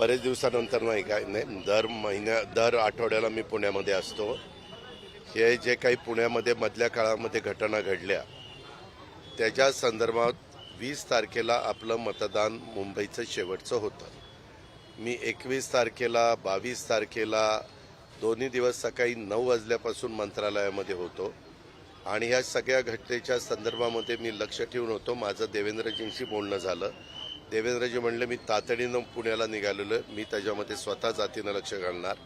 बरेच दिवसानंतर नाही काय नाही दर महिन्या दर आठवड्याला मी पुण्यामध्ये असतो. हे जे काही पुण्यामध्ये मधल्या काळामध्ये घटना घडल्या त्याच्या संदर्भात वीस तारखेला आपलं मतदान मुंबईचं शेवटचं होतं. मी एकवीस तारखेला बावीस तारखेला दोन्ही दिवस सकाळी नऊ वाजल्यापासून मंत्रालयामध्ये होतो. आणि ह्या सगळ्या घटनेच्या संदर्भामध्ये मी लक्ष ठेवून होतो. माझं देवेंद्रजींशी बोलणं झालं. देवेंद्रजी म्हणले मी तातडीनं पुण्याला निघालेलो आहे. मी त्याच्यामध्ये स्वतः जातीनं लक्ष घालणार.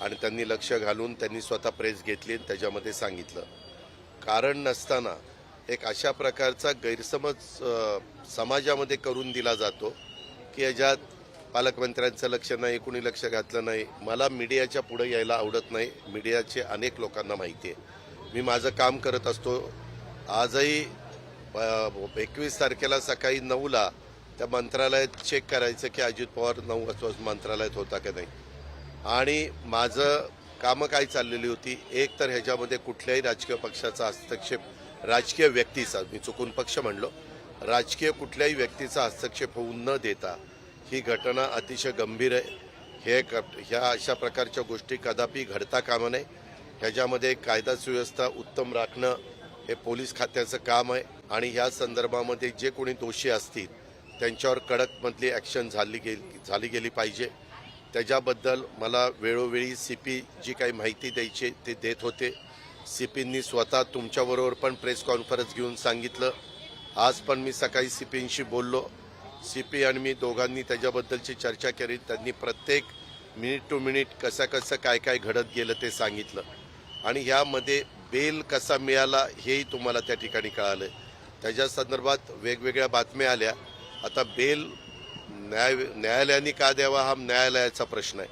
आणि त्यांनी लक्ष घालून त्यांनी स्वतः प्रेस घेतली आणि त्याच्यामध्ये सांगितलं. कारण नसताना एक अशा प्रकारचा गैरसमज समाजामध्ये करून दिला जातो की याच्यात पालकमंत्र्यांचं लक्ष नाही कुणी लक्ष घातलं नाही. मला मीडियाच्या पुढे यायला आवडत नाही. मीडियाचे अनेक लोकांना माहिती आहे. मी माझं काम करत असतो. आजही एकवीस तारखेला सकाळी नऊला त्या मंत्रालयात चेक करायचं की अजित पवार नऊ वाजता मंत्रालयात होता का नाही. आणि माझं कामं काय चाललेली होती एक तर ह्याच्यामध्ये कुठल्याही राजकीय पक्षाचा हस्तक्षेप राजकीय व्यक्तीचा मी चुकून पक्ष म्हणलो राजकीय कुठल्याही व्यक्तीचा हस्तक्षेप होऊ न देता ही घटना अतिशय गंभीर आहे. हे क ह्या अशा प्रकारच्या गोष्टी कदापि घडता कामा नये. ह्याच्यामध्ये कायदा सुव्यवस्था उत्तम राखणं हे पोलीस खात्याचं काम आहे. आणि ह्या संदर्भामध्ये जे कोणी दोषी असतील त्यांच्यावर कडकमधली ॲक्शन झाली गेली झाली गेली पाहिजे. त्याच्याबद्दल मला वेळोवेळी सी पी जी काही माहिती द्यायची ते देत होते. सी पींनी स्वतः तुमच्याबरोबर पण प्रेस कॉन्फरन्स घेऊन सांगितलं. आज पण मी सकाळी सी पींशी बोललो. सी पी आणि मी दोघांनी त्याच्याबद्दलची चर्चा केली. त्यांनी प्रत्येक मिनिट टू मिनिट कसं कसं काय काय घडत गेलं ते सांगितलं. आणि ह्यामध्ये बेल कसा मिळाला हेही तुम्हाला त्या ठिकाणी कळालं त्याच्या संदर्भात वेगवेगळ्या बातम्या आल्या. आता बेल न्याय न्यायालयाने का द्यावा हा न्यायालयाचा प्रश्न आहे.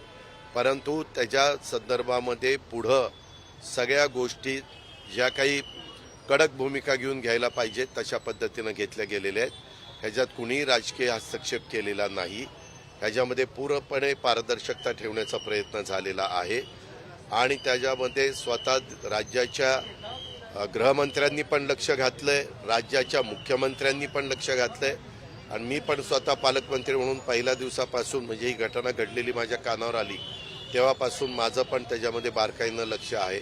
परंतु त्याच्या संदर्भामध्ये पुढं सगळ्या गोष्टी ज्या काही कडक भूमिका घेऊन घ्यायला पाहिजेत तशा पद्धतीनं घेतल्या गेलेल्या आहेत. ह्याच्यात कुणीही राजकीय हस्तक्षेप केलेला नाही. ह्याच्यामध्ये पूर्णपणे पारदर्शकता ठेवण्याचा प्रयत्न झालेला आहे. आणि त्याच्यामध्ये स्वतः राज्याच्या गृहमंत्र्यांनी पण लक्ष घातलं आहे राज्याच्या मुख्यमंत्र्यांनी पण लक्ष घातलं आहे आणि मी पण स्वतः पालकमंत्री म्हणून पहिल्या दिवसापासून म्हणजे ही घटना घडलेली माझ्या कानावर आली तेव्हापासून माझं पण त्याच्यामध्ये बारकाईनं लक्ष आहे.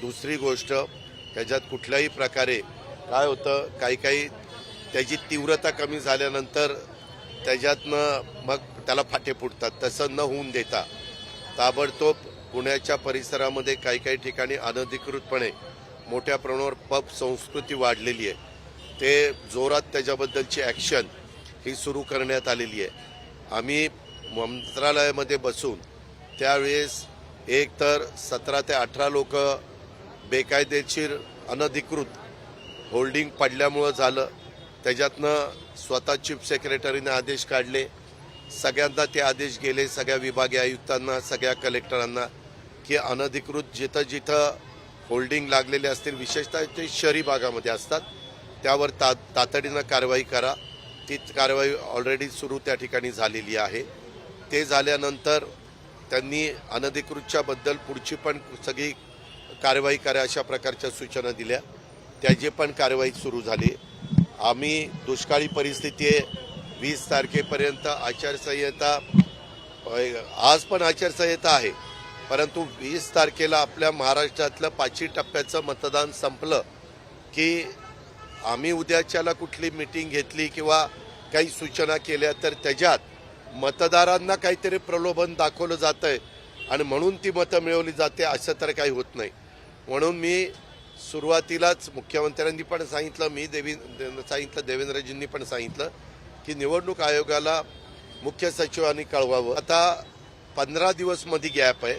दुसरी गोष्ट त्याच्यात कुठल्याही प्रकारे काय होतं काही काही त्याची तीव्रता कमी झाल्यानंतर त्याच्यातनं मग त्याला फाटे फुटतात. तसं न होऊन देता ताबडतोब पुण्याच्या परिसरामध्ये काही काही ठिकाणी अनधिकृतपणे मोठ्या प्रमाणावर पब संस्कृती वाढलेली आहे. ते जोरात त्याच्याबद्दलची ॲक्शन ही सुरू करण्यात आलेली आहे. आम्ही मंत्रालयामध्ये बसून त्यावेळेस एक तर सतरा ते अठरा लोक बेकायदेशीर अनधिकृत होल्डिंग पडल्यामुळं झालं. त्याच्यातनं स्वतः चीफ सेक्रेटरीने आदेश काढले. सगळ्यांना ते आदेश गेले सगळ्या विभागीय आयुक्तांना सगळ्या कलेक्टरांना की अनधिकृत जिथं जिथं होल्डिंग लागलेले असतील विशेषतः ते शहरी भागामध्ये असतात त्यावर ता तातडीनं कारवाई करा. ती कारवाई ऑलरेडी सुरू त्या ठिकाणी झालेली आहे. ते झाल्यानंतर त्यांनी अनधिकृतच्याबद्दल पुढची पण सगळी कारवाई करा अशा प्रकारच्या सूचना दिल्या. त्याची पण कारवाई सुरू झाली. आम्ही दुष्काळी परिस्थिती आहे. वीस तारखेपर्यंत आचारसंहिता आज पण आचारसंहिता आहे. परंतु वीस तारखेला आपल्या महाराष्ट्रातलं पाचवी टप्प्याचं मतदान संपलं की आम्ही उद्याच्याला कुठली मिटिंग घेतली किंवा काही सूचना केल्या तर त्याच्यात मतदारांना काहीतरी प्रलोभन दाखवलं जातं आहे आणि म्हणून ती मतं मिळवली जाते असं तर काही होत नाही. म्हणून मी सुरुवातीलाच मुख्यमंत्र्यांनी पण सांगितलं मी देवी दे- सांगितलं देवेंद्रजींनी पण सांगितलं की निवडणूक आयोगाला मुख्य सचिवांनी कळवावं. आता पंधरा दिवसमध्ये गॅप आहे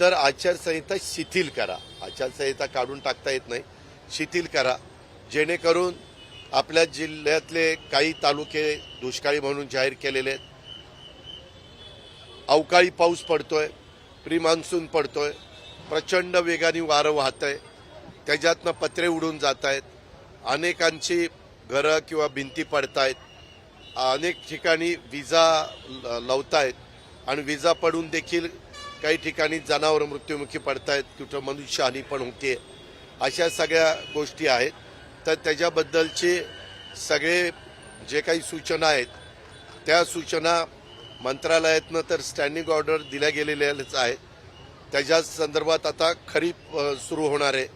तर आचारसंहिता शिथिल करा. आचारसंहिता काढून टाकता येत नाही शिथिल करा. जेणेकरून आपल्या जिल्ह्यातले काही तालुके दुष्काळी म्हणून जाहीर केलेले आहेत. अवकाळी पाऊस पडतोय प्री मान्सून पडतोय प्रचंड वेगाने वारं वाहत आहे त्याच्यातनं पत्रे उडून जात आहेत अनेकांची घरं किंवा भिंती पडतायत अनेक ठिकाणी विजा ल- लावतायत आणि विजा पडून देखील काही ठिकाणी जनावर मृत्युमुखी पडतायत कुठं मनुष्यहानी पण होते अशा सगळ्या गोष्टी आहेत. तर त्याच्याबद्दलचे सगळे जे काही सूचना आहेत त्या सूचना मंत्रालयातनं तर स्टँडिंग ऑर्डर दिल्या गेलेल्याच आहे त्याच्या संदर्भात आता खरीप सुरू होणार आहे.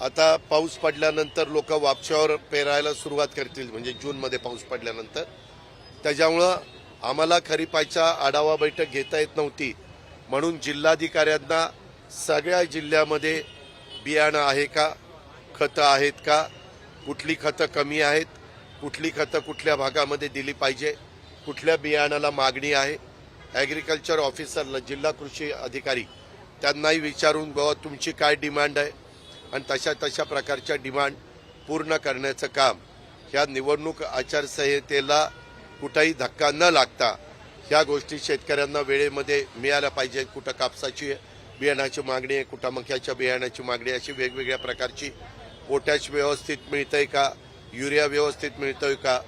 आता पाऊस पडल्यानंतर लोक वापशावर पेरायला सुरुवात करतील म्हणजे जूनमध्ये पाऊस पडल्यानंतर. त्याच्यामुळं आम्हाला खरीपाच्या आढावा बैठक घेता येत नव्हती. म्हणून जिल्हाधिकाऱ्यांना सगळ्या जिल्ह्यामध्ये बियाणं आहे का खतं आहेत का कुठली खतं कमी आहेत कुठली खतं कुठल्या भागामध्ये दिली पाहिजे कुठल्या बियाणाला मागणी आहे. ॲग्रिकल्चर ऑफिसरला जिल्हा कृषी अधिकारी त्यांनाही विचारून बाबा तुमची काय डिमांड आहे? आणि तशा तशा प्रकारच्या डिमांड पूर्ण करण्याचं काम ह्या निवडणूक आचारसंहितेला कुठंही धक्का न लागता ह्या गोष्टी शेतकऱ्यांना वेळेमध्ये मिळाल्या पाहिजे. कुठं कापसाची बियाणाची मागणी आहे कुठं मक्याच्या बियाणाची मागणी अशी वेगवेगळ्या प्रकारची पोटॅश व्यवस्थित मिळतंय का? युरिया व्यवस्थित मिळतोय का?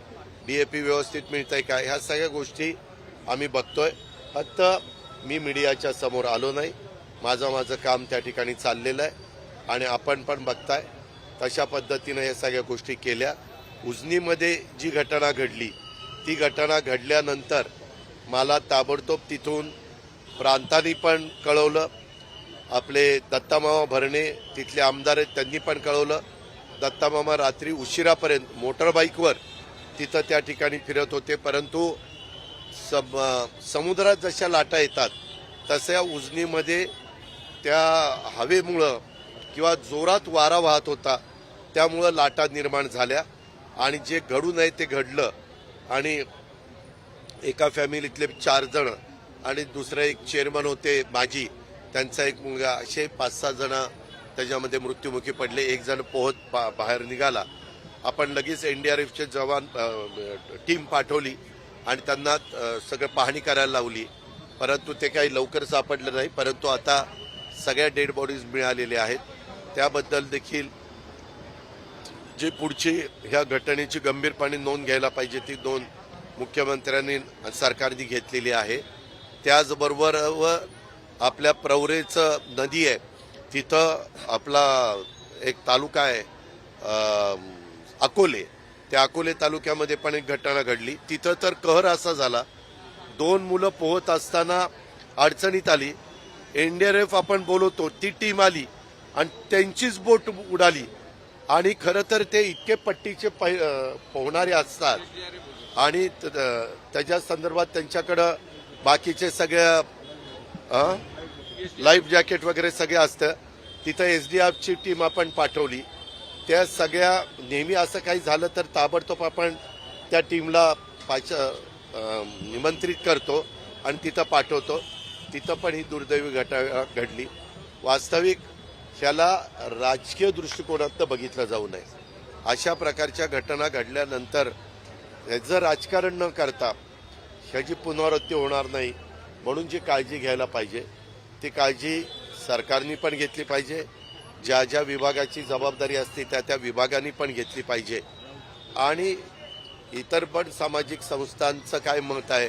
डीएपी व्यवस्थित मिळतंय का? ह्या सगळ्या गोष्टी आम्ही बघतोय. फक्त मी मीडियाच्या समोर आलो नाही. माझं माझं काम त्या ठिकाणी चाललेलं आहे आणि आपण पण बघताय. तशा पद्धतीनं या सगळ्या गोष्टी केल्या. उजनीमध्ये जी घटना घडली ती घटना घडल्यानंतर मला ताबडतोब तिथून प्रांतांनी पण कळवलं. आपले दत्तामामा भरणे तिथले आमदार आहेत त्यांनी पण कळवलं. दत्तामामा रात्री उशिरापर्यंत मोटरबाईकवर तिथं त्या ठिकाणी फिरत होते परंतु सम समुद्रात जशा लाटा येतात तशा उजनीमध्ये त्या हवेमुळं किंवा जोरात वारा वाहत होता त्यामुळं लाटा निर्माण झाल्या आणि जे घडू नये ते घडलं. आणि एका फॅमिलीतले चार जण आणि दुसरे एक चेअरमन होते माजी. त्यांचा एक मुलगा असे पाच सहा जण त्याच्यामध्ये मृत्युमुखी पडले. एक जण पोहत बा- बाहेर निघाला. आपण लगेच एनडीआरएफचे जवान टीम पाठवली आणि त्यांना सगळं पाहणी करायला लावली. परंतु ते काही लवकर सापडलं नाही. परंतु आता सगळ्या डेड बॉडीज मिळालेल्या आहेत. त्याबद्दल देखील जी पुढची ह्या घटनेची गंभीरपणे नोंद घ्यायला पाहिजे ती नोंद मुख्यमंत्र्यांनी सरकारने घेतलेली आहे. त्याचबरोबर व आपल्या प्रवरेचं नदी आहे. तिथं आपला एक तालुका आहे अकोले. त्या अकोले तालुक्यामध्ये पण एक घटना घडली. तिथं तर कहर असा झाला. दोन मुलं पोहत असताना अडचणीत आली. एनडीआरएफ आपण बोलवतो ती टीम आली आणि त्यांचीच बोट उडाली. आणि खरं तर ते इतके पट्टीचे पै पोहणारे असतात. आणि त- त्याच्या संदर्भात त्यांच्याकडं बाकीचे सगळ्या लाईफ जॅकेट वगैरे सगळे असतं. तिथं एस डी एफची टीम आपण पाठवली. त्या सगळ्या नेहमी असं काही झालं तर ताबडतोब आपण त्या टीमला पाच निमंत्रित करतो आणि तिथं पाठवतो. तिथं पण ही दुर्दैवी घटना घडली. वास्तविक ह्याला राजकीय दृष्टिकोनातनं बघितलं जाऊ नये. अशा प्रकारच्या घटना घडल्यानंतर ह्याचं राजकारण न करता ह्याची पुनरावृत्ती होणार नाही. म्हणून जी काळजी घ्यायला पाहिजे ती काळजी सरकारने पण घेतली पाहिजे. ज्या ज्या विभागाची जबाबदारी असते त्या त्या विभागांनी पण घेतली पाहिजे. आणि इतर पण सामाजिक संस्थांचं काय मत आहे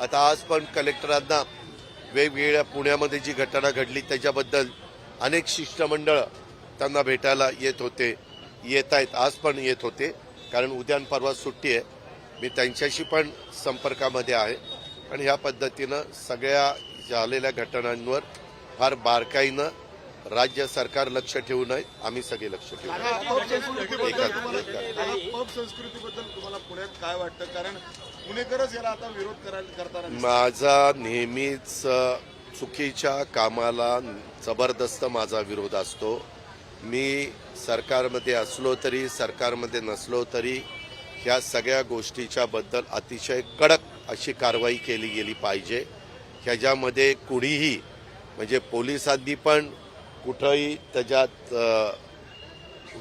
आता आज पण कलेक्टरांना वेगवेगळ्या पुण्यामध्ये जी घटना घडली त्याच्याबद्दल अनेक शिष्टमंडळ त्यांना भेटायला येत होते येत आहेत आज पण येत होते. कारण उद्यान परवा सुट्टी आहे. मी त्यांच्याशी पण संपर्कामध्ये आहे. आणि ह्या पद्धतीनं सगळ्या झालेल्या घटनांवर फार बारकाईनं राज्य सरकार लक्ष ठेवू नये. आम्ही सगळे लक्ष ठेवू नये. माझा नेहमीच चुकीच्या कामाला जबरदस्त माझा विरोध असतो. मी सरकारमध्ये असलो तरी सरकारमध्ये नसलो तरी ह्या सगळ्या गोष्टीच्या बद्दल अतिशय कडक अशी कारवाई केली गेली पाहिजे. ह्याच्यामध्ये कुणीही म्हणजे पोलिसांनी पण कुठंही त्याच्यात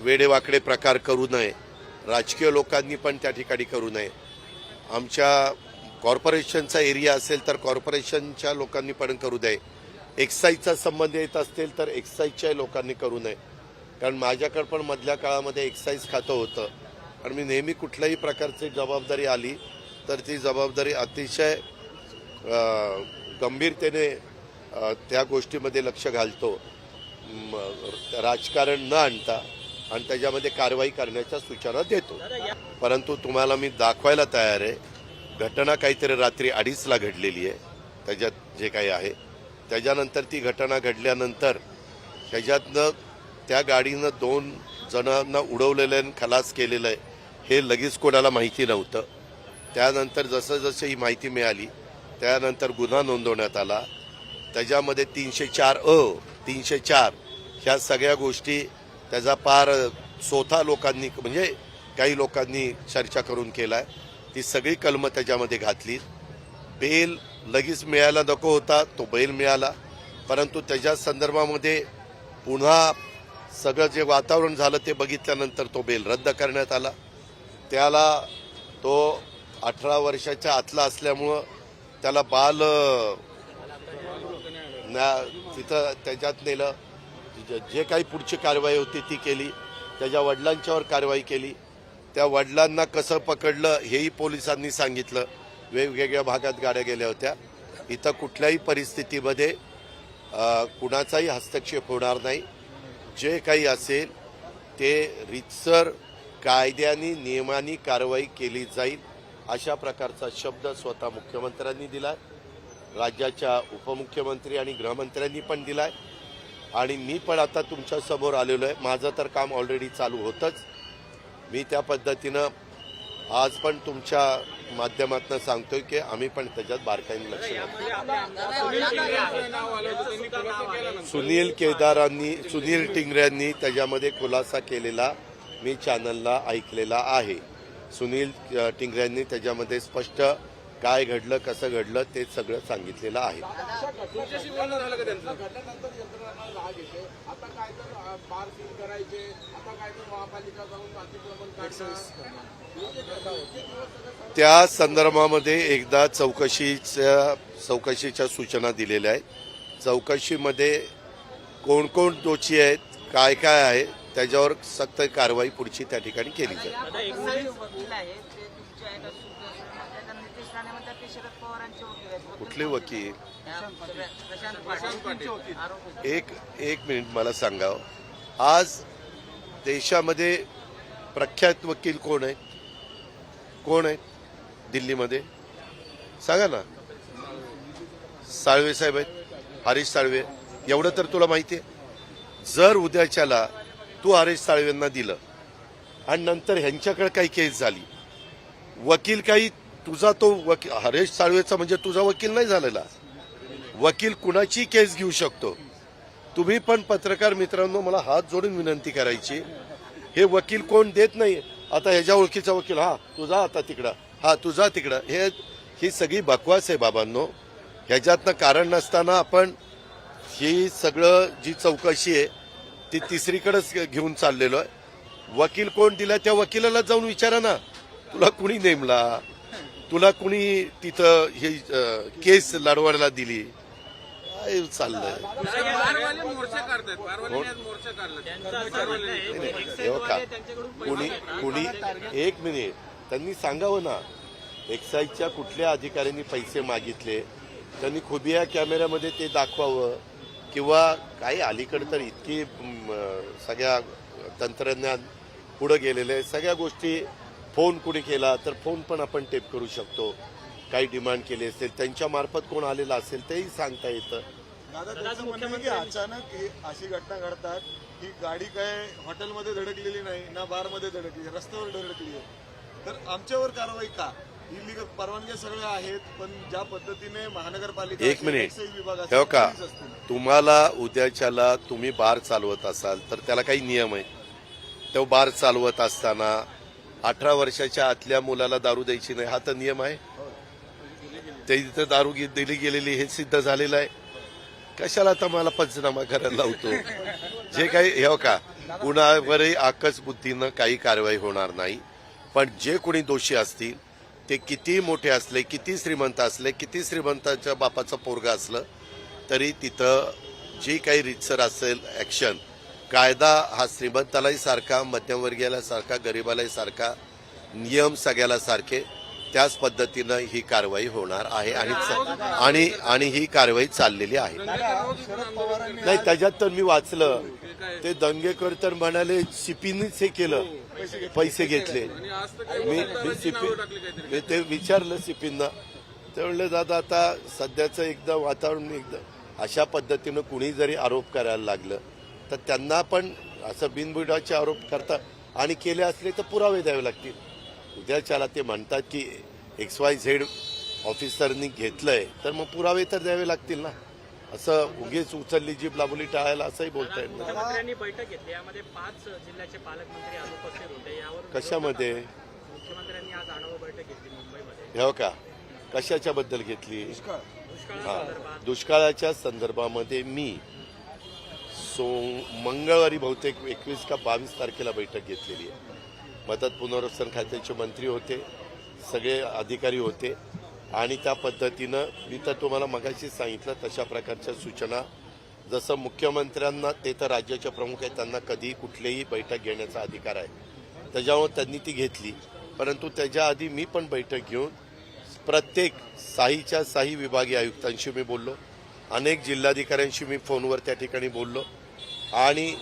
वेडेवाकडे प्रकार करू नये. राजकीय लोकांनी पण त्या ठिकाणी करू नये. आमच्या कॉर्पोरेशनचा एरिया असेल तर कॉर्पोरेशनच्या लोकांनी पण करू नये एक्साईजचा संबंध येत असतील तर एक्साईजच्या लोकांनी करू नये. कारण माझ्याकडं पण मधल्या काळामध्ये एक्साईज खातं होतं. आणि मी नेहमी कुठल्याही प्रकारची जबाबदारी आली तर ती जबाबदारी अतिशय गंभीरतेने त्या गोष्टीमध्ये लक्ष घालतो. राजकारण न आणता आणि त्याच्यामध्ये कारवाई करण्याच्या सूचना देतो. परंतु तुम्हाला मी दाखवायला तयार आहे घटना काहीतरी रात्री अडीचला घडलेली आहे. त्याच्यात जे काही आहे त्याच्यानंतर ती घटना घडल्यानंतर त्याच्यातनं त्या गाडीनं दोन जणांना उडवलेलं आहे आणि खलास केलेलं आहे हे लगेच कोणाला माहिती नव्हतं. त्यानंतर जसं जसं ही माहिती मिळाली त्यानंतर गुन्हा नोंदवण्यात आला. त्याच्यामध्ये तीनशे चार अ तीनशे चार ह्या सगळ्या गोष्टी त्याचा पार स्वतः लोकांनी म्हणजे काही लोकांनी चर्चा करून केलाय. ती सगळी कलमं त्याच्यामध्ये घातली. बेल लगेच मिळायला नको होता तो बैल मिळाला. परंतु त्याच्या संदर्भामध्ये पुन्हा सगळं जे वातावरण झालं ते बघितल्यानंतर तो बेल रद्द करण्यात आला. त्याला तो अठरा वर्षाच्या आतला असल्यामुळं त्याला बाल ना- तिथं त्याच्यात नेलं. जे- जे काही पुढची कारवाई होती ती केली. त्याच्या वडिलांच्यावर कारवाई केली. त्या वडिलांना कसं पकडलं हेही पोलिसांनी सांगितलं. वेगवेगळ्या भागात गाड्या गेल्या होत्या. इथं कुठल्याही परिस्थितीमध्ये कुणाचाही हस्तक्षेप होणार नाही. जे काही असेल ते रितसर कायद्याने नियमाने कारवाई केली जाईल. अशा प्रकारचा शब्द स्वतः मुख्यमंत्र्यांनी दिलाय. राज्याच्या उपमुख्यमंत्री आणि गृहमंत्र्यांनी पण दिलाय. आणि मी पण आता तुमच्यासमोर आलेलो आहे. माझं तर काम ऑलरेडी चालू होतंच. मी त्या पद्धतीनं आज पण तुमच्या माध्यमातून सांगतोय की आम्ही पण त्याच्यात बारकाईने लक्ष सुनील केदारांनी सुनील टिंगऱ्यांनी त्याच्यामध्ये खुलासा केलेला मी चॅनलला ऐकलेला आहे. सुनील टिंगऱ्यांनी त्याच्यामध्ये स्पष्ट काय घडलं कसं घडलं ते सगळं सांगितलेलं आहे. त्या संदर्भामध्ये एकदा चौकशीच्या चौकशीच्या सूचना दिलेल्या आहेत. चौकशीमध्ये कोण कोण दोषी आहेत काय काय आहे त्याच्यावर सक्त कारवाई पुढची त्या ठिकाणी केली जाईल. कुठले वकील? एक एक मिनिट मला सांगाव आज देशामध्ये प्रख्यात वकील कोण आहेत? कोण आहेत? दिल्लीमध्ये? सांगा ना. साळवे साहेब आहेत हरीश साळवे. एवढं तर तुला माहिती आहे. जर उद्याच्याला तू हरेश साळवेंना दिलं. आणि नंतर ह्यांच्याकडे काही केस झाली. वकील काही तुझा तो वकील हरेश साळवेचा म्हणजे तुझा वकील नाही झालेला. वकील कुणाची केस घेऊ शकतो? तुम्ही पण पत्रकार मित्रांनो मला हात जोडून विनंती करायची. हे वकील कोण देत नाही. आता ह्याच्या ओळखीचा वकील हा तुझा आता तिकडं. हा तुझा तिकडं. हे ही सगळी बकवास आहे बाबांनो. ह्याच्यातनं कारण नसताना आपण ही सगळं जी चौकशी आहे ती तिसरीकडेच घेऊन चाललेलो आहे. वकील कोण दिला त्या वकिलाला जाऊन विचारा ना. तुला कुणी नेमला? तुला कुणी तिथं हे केस लढवायला दिली? काय चाललंय? कुणी कुणी एक मिनिट. त्यांनी सांगावं ना. एक्साईजच्या कुठल्या अधिकाऱ्यांनी पैसे मागितले? त्यांनी खुबिया कॅमेऱ्यामध्ये ते दाखवावं. किंवा काही अलीकडे तर इतकी सगळ्या तंत्रज्ञान पुढं गेलेलं आहे सगळ्या गोष्टी फोन कुणी केला तर फोन पण आपण टेप करू शकतो. काही डिमांड केली असेल त्यांच्या मार्फत कोण आलेला असेल तेही सांगता येतं. दादा की अचानक ही अशी घटना घडतात की गाडी काय हॉटेलमध्ये धडकलेली नाही ना बारमध्ये धडकली रस्त्यावर धडकली आहे. तर आमच्यावर कारवाई का? इलिगल परवानग्या सगळ्या आहेत पण ज्या पद्धतीने महानगरपालिका एक मिनिट. हे असेल, का. तुम्हाला उद्याच्याला तुम्ही बार चालवत असाल तर त्याला काही नियम आहे तो बार चालवत असताना अठरा वर्षाच्या आतल्या मुलाला दारू द्यायची नाही हा तर नियम आहे. ते इथं दारू दिली गेलेली हे सिद्ध झालेलं आहे. कशाला आता मला पंचनामा करायला लावतो? जे काही हे का कुणावरही आकस बुद्धीनं काही कारवाई होणार नाही पण जे कोणी दोषी असतील ते किती मोठे असले किती श्रीमंत असले किती श्रीमंताच्या बापाचं पोरगा असलं तरी तिथं जी काही रितसर असेल ॲक्शन कायदा हा श्रीमंतालाही सारखा मध्यमवर्गीयाला सारखा गरिबालाही सारखा नियम सगळ्याला सारखे त्याच पद्धतीनं ही कारवाई होणार आहे आणि आणि आणि ही कारवाई चाललेली आहे. नाही त्याच्यात तर मी वाचलं. ते दंगेकर तर म्हणाले सिपीनीच हे केलं पैसे घेतले. मी मी सिपी मी ते विचारलं सिपींना ते म्हणले दादा आता सध्याचं एकदा वातावरण एकदम अशा पद्धतीनं कुणी जरी आरोप करायला लागलं तर त्यांना पण असं बिनबुडाचे आरोप करता आणि केले असले तर पुरावे द्यावे लागतील. उद्याच्याला ते म्हणतात की एक्स वाय झेड ऑफिसरनी घेतलंय तर मग पुरावे तर द्यावे लागतील ना. असं उगीच उचलली जीभ लाभली टाळायला असंही बोलता येत नाही. मुख्यमंत्र्यांनी बैठक घेतली. यामध्ये पाच जिल्ह्याचे पालकमंत्री अनुपस्थित होते. यावर कशामध्ये? मुख्यमंत्र्यांनी आज आढावा बैठक घेतली मुंबईमध्ये. हो का? कशाच्या बद्दल घेतली हा. दुष्काळाच्या संदर्भामध्ये मी सो मंगळवारी बहुतेक एकवीस का बावीस तारखेला बैठक घेतलेली आहे. मदत पुनर्वसन खात्याचे मंत्री होते. सगळे अधिकारी होते. आणि त्या पद्धतीनं मी तर तुम्हाला मगाशी सांगितलं तशा प्रकारच्या सूचना. जसं मुख्यमंत्र्यांना ते तर राज्याचे प्रमुख आहेत त्यांना कधीही कुठलीही बैठक घेण्याचा अधिकार आहे. त्याच्यामुळे त्यांनी ती घेतली. परंतु त्याच्या आधी मी पण बैठक घेऊन प्रत्येक साहीच्या साही विभागीय आयुक्तांशी मी बोललो. अनेक जिल्हाधिकाऱ्यांशी मी फोनवर त्या ठिकाणी बोललो. आणि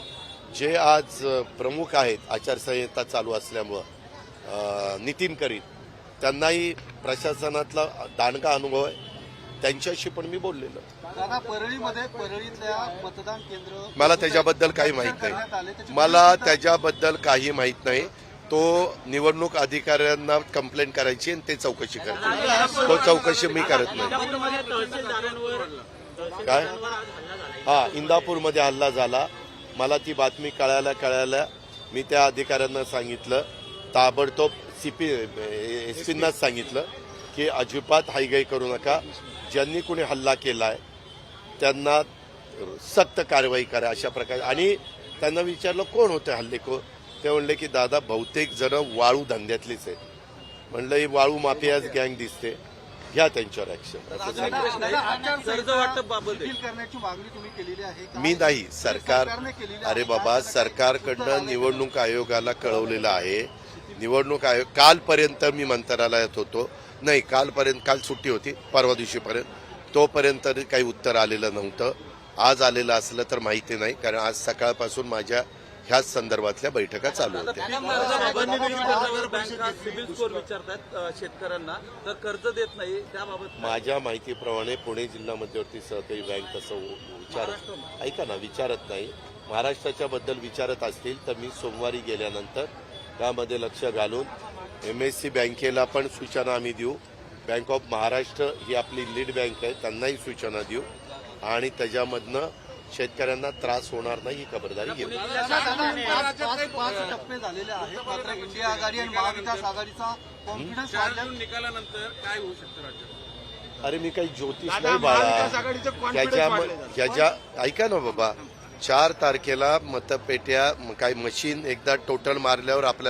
जे आज प्रमुख आहेत आचारसंहिता चालू असल्यामुळं नितीन करीत त्यांनाही प्रशासनातला दांडगा अनुभव आहे. त्यांच्याशी पण मी बोललेलो. परळीमध्ये परळीतल्या मतदान केंद्र मला त्याच्याबद्दल काही माहीत. नाही. मला त्याच्याबद्दल काही माहीत नाही. तो निवडणूक अधिकाऱ्यांना कंप्लेंट करायची आणि ते चौकशी करतील. तो चौकशी मी करत नाही. काय? हा इंदापूरमध्ये हल्ला झाला. मला ती बातमी कळायला कळायला मी त्या अधिकाऱ्यांना सांगितलं. ताबडतोब सीपी एस पींनाच सांगितलं की अजिबात हायगाई करू नका. ज्यांनी कोणी हल्ला केलाय त्यांना सक्त कारवाई करा अशा प्रकारे. आणि त्यांना विचारलं कोण होते हल्लेखोर ते म्हणले की दादा बहुतेक जण वाळू धंद्यातलीच आहेत. म्हणलं ही वाळू माफियाच गँग दिसते. घ्या त्यांच्यावर ऍक्शन आहे? मी नाही. सरकार सरकारने केलेली अरे आहे. बाबा सरकारकडनं निवडणूक आयोगाला कळवलेलं आहे. निवडणूक आयोग कालपर्यंत मी मंत्रालयात होतो. नाही कालपर्यंत काल सुट्टी होती परवा दिवशीपर्यंत. तोपर्यंत काही उत्तर आलेलं नव्हतं. आज आलेलं असलं तर माहिती नाही कारण आज सकाळपासून माझ्या ह्याच संदर्भातल्या बैठका चालू होत्या. शेतकऱ्यांना. तर कर्ज देत नाही त्याबाबत माझ्या माहितीप्रमाणे पुणे जिल्हा मध्यवर्ती सहकारी बँक तसं विचारत ऐका ना विचारत नाही. महाराष्ट्राच्या बद्दल विचारत असतील तर मी सोमवारी गेल्यानंतर त्यामध्ये लक्ष घालून एम एस सी बँकेला पण सूचना आम्ही देऊ. बँक ऑफ महाराष्ट्र ही आपली लीड बँक आहे त्यांनाही सूचना देऊ. आणि त्याच्यामधनं शेतकऱ्यांना त्रास होणार नाही ही खबरदारी घेऊ. दादा, पाच पाच पाच टप्पे झालेले आहेत मात्र इंडिया आघाडी आणि महाविकास आघाडीचा कॉन्फिडन्स चार वाढल्या. जून निकालानंतर काय होऊ शकतं राज्यात अरे मी काही ज्योतिष नाही बाळा ऐका ना बाबा. चार तारखेला मतपेट्या काही मशीन एकदा टोटल मारल्यावर आपल्याला